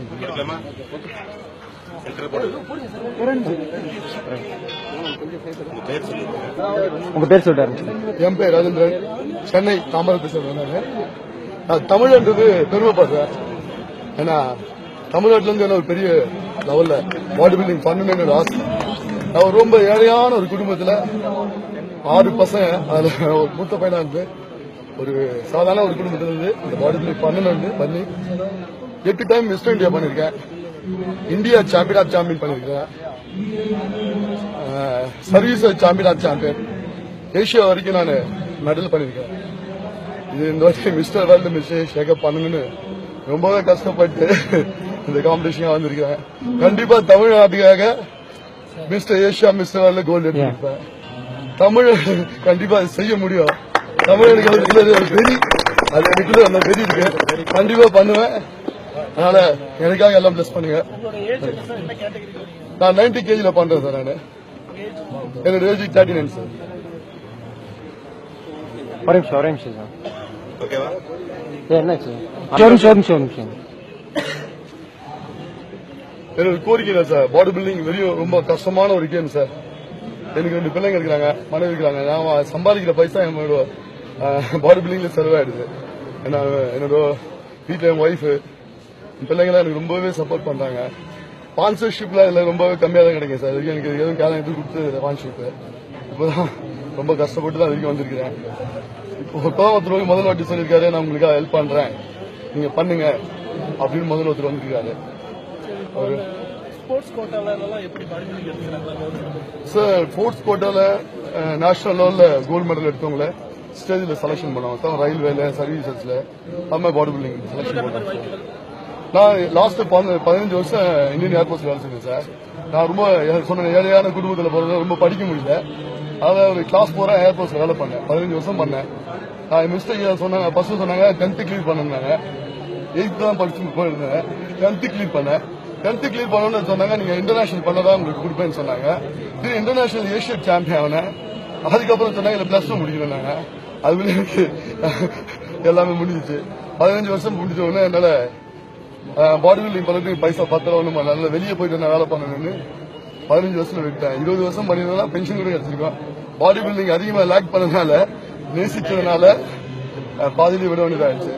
உங்க பேர் சொல்லுங்க உங்க பேர் சொல்றாரு. என் பேர் ராஜேந்திரன். சென்னை சேர்ந்தேன் நான் தமிழ்ன்றது பெருமைப்படுறேன். ஏன்னா தமிழ்நாட்டுல இருந்து என்ன ஒரு பெரிய லெவல்ல பாடி பில்டிங் பண்ணணும்னு ஒரு ஆசை. நான் ரொம்ப ஏழையான ஒரு குடும்பத்துல ஆறு பசங்க அதுல ஒரு மூத்த பையனா இருந்து ஒரு சாதாரண ஒரு குடும்பத்துல இருந்து இந்த பாடி பில்டிங் பண்ணணும்னு பண்ணி எட்டு டைம் மிஸ்டர் இந்தியா பண்ணிருக்கேன். இந்தியா சாம்பியன் ஆஃப் சாம்பியன் பண்ணிருக்கேன். Service champion of champion Asia வரைக்கும் நான் மெடல் பண்ணிருக்கேன். இது இந்த வாட்டி மிஸ்டர் வேர்ல்டு மிஸ் ஷேக்கப் பண்ணணும்னு ரொம்பவே கஷ்டப்பட்டு இந்த காம்படிஷனாக வந்திருக்கிறேன். கண்டிப்பா தமிழ்நாட்டுக்காக mister Asia mister world gold எடுத்திருப்பேன் Tamil கண்டிப்பா செய்ய முடியும். தமிழனுக்கு எனக்கு ஒரு பெரிய அது எனக்குள்ள பெரிய வெறி இருக்கு. கண்டிப்பா பண்ணுவேன். அதனால எனக்காக எல்லாம் பிளஸ் பண்ணுங்க. நான் 90 கேஜில பண்றேன் சார் நான். என்னோட ஏஜ் தேர்ட்டி நைன் சார் ஒரு நிமிஷம் ஒரு நிமிஷம் சார் ஓகேவா என்னாச்சு ஒரு நிமிஷம் ஒரு நிமிஷம் ஒரு நிமிஷம். என்னோட கோரிக்கை சார் பாடி பில்டிங் வெளியும் ரொம்ப கஷ்டமான ஒரு கேம் சார் எனக்கு ரெண்டு பிள்ளைங்க இருக்கிறாங்க மனைவி இருக்கிறாங்க. நான் சம்பாதிக்கிற பைசா என்னோட பாடி பில்டிங்ல செலவாயிடுது. என்னோட வீட்டில் என் ஒய்ஃபு பிள்ளைங்களாம் எனக்கு ரொம்பவே சப்போர்ட் பண்றாங்க. ஸ்பான்சர்ஷிப்ல இதுல ரொம்பவே கம்மியாக தான் கிடைக்கும் சார். இதுக்கு எனக்கு எதுவும் கேலம் எதுவும் கொடுத்து ஸ்பான்சர்ஷிப் இப்போதான் ரொம்ப கஷ்டப்பட்டு தான் வரைக்கும் வந்திருக்கிறேன். இப்போ கோவத்தில் போய் முதல் வாட்டி சொல்லியிருக்காரு. நான் உங்களுக்காக ஹெல்ப் பண்றேன். நீங்க பண்ணுங்க அப்படின்னு முதல் ஒருத்தர் வந்திருக்காரு. அவரு. சார் ஸ்போர்ட்ஸ் கோட்டால நேஷனல் லெவல்ல கோல்டு மெடல் எடுத்தவங்கள ஸ்டேஜ்ல செலக்ஷன் பண்ணுவாங்க. ரயில்வேல சர்வீசஸ்ல அது பாடி பில்டிங் செலக்ஷன் பண்ணுவாங்க. நான் லாஸ்ட் பதினஞ்சு வருஷம் இந்தியன் ஏர்போர்ட்ஸ் வேலை செஞ்சேன் சார். நான் ரொம்ப சொன்ன ஏழையான குடும்பத்தில் பிறந்த ரொம்ப படிக்க முடியல. அதாவது ஒரு கிளாஸ் போற ஏர்போர்ட்ஸ்ல வேலை பண்ணேன். பதினஞ்சு வருஷம் பண்ணேன். நான் மிஸ்டேக் சொன்னாங்க ஃபர்ஸ்ட் சொன்னாங்க டென்த்து கிளீன் பண்ணுனாங்க. எயித்து தான் படிச்சு போயிருந்தேன். டென்த்து கிளீன் பண்ணேன். டென்த்து கிளியர் பண்ணணும்னு சொன்னாங்க நீங்க இன்டர்நேஷனல் பண்ணதான் உங்களுக்கு கொடுப்பேன்னு சொன்னாங்க. திரு இன்டர்நேஷனல் ஏஷியன் சாம்பியன் ஆனேன். அதுக்கப்புறம் சொன்னாங்க இல்லை பிளஸ் டூ முடிக்கணும்னாங்க. அது எனக்கு எல்லாமே முடிஞ்சிச்சு. பதினஞ்சு வருஷம் முடிஞ்ச உடனே என்னால பாடி பில்டிங் பண்ணுறதுக்கு பைசா பத்தல ஒன்றும் நல்ல வெளியே போயிட்டு நான் வேலை பண்ணணும்னு பதினஞ்சு வருஷம் விட்டேன் இருபது வருஷம் பண்ணினா பென்ஷன் கூட கிடைச்சிருக்கோம் பாடி பில்டிங் அதிகமாக லேக் பண்ணதுனால நேசிக்கிறதுனால அஹ், விட வேண்டியதாகிடுச்சு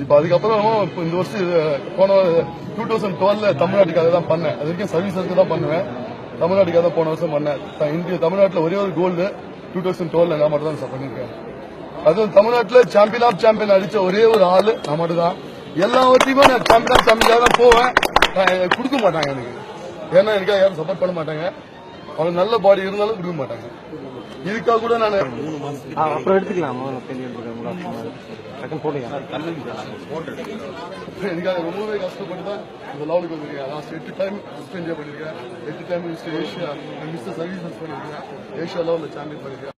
இப்போ அதுக்கப்புறம் இப்போ இந்த வருஷம் போன டூ தௌசண்ட் டுவெல்ல தமிழ்நாட்டுக்காக தான் பண்ணேன். அது வரைக்கும் சர்வீஸுக்கு தான் பண்ணுவேன். தமிழ்நாட்டுக்காக தான் போன வருஷம் பண்ணேன். இந்திய தமிழ்நாட்டில் ஒரே ஒரு கோல்டு டூ தௌசண்ட் டுவெல்ல நான் மட்டும் தான் சார் பண்ணியிருக்கேன். அதுவும் தமிழ்நாட்டில் சாம்பியன் ஆஃப் சாம்பியன் அடிச்ச ஒரே ஒரு ஆள் நான் மட்டும் தான் எல்லாவற்றையுமே நான் சாம்பியன் ஆஃப் சாம்பியன் தான் போவேன் எனக்கு கொடுக்க மாட்டாங்க எனக்கு. ஏன்னா எனக்காக யாரும் சப்போர்ட் பண்ண மாட்டாங்க. அவனுக்கு நல்ல பாடி இருந்தாலும் கொடுக்க மாட்டாங்க. இதுக்காக கூட நான் அப்புறம் எடுத்துக்கலாம். எனக்காக ரொம்பவே கஷ்டப்பட்டு தான் இந்த லெவலுக்கு வந்திருக்கேன் லாஸ்ட் எட்டு டைம் மிஸ்டர் இந்தியா பண்ணிருக்கேன். எட்டு time mister Asia mister services பண்ணிருக்கேன். ஏஷியா லெவலில் சாம்பியன் பண்ணிருக்கேன்.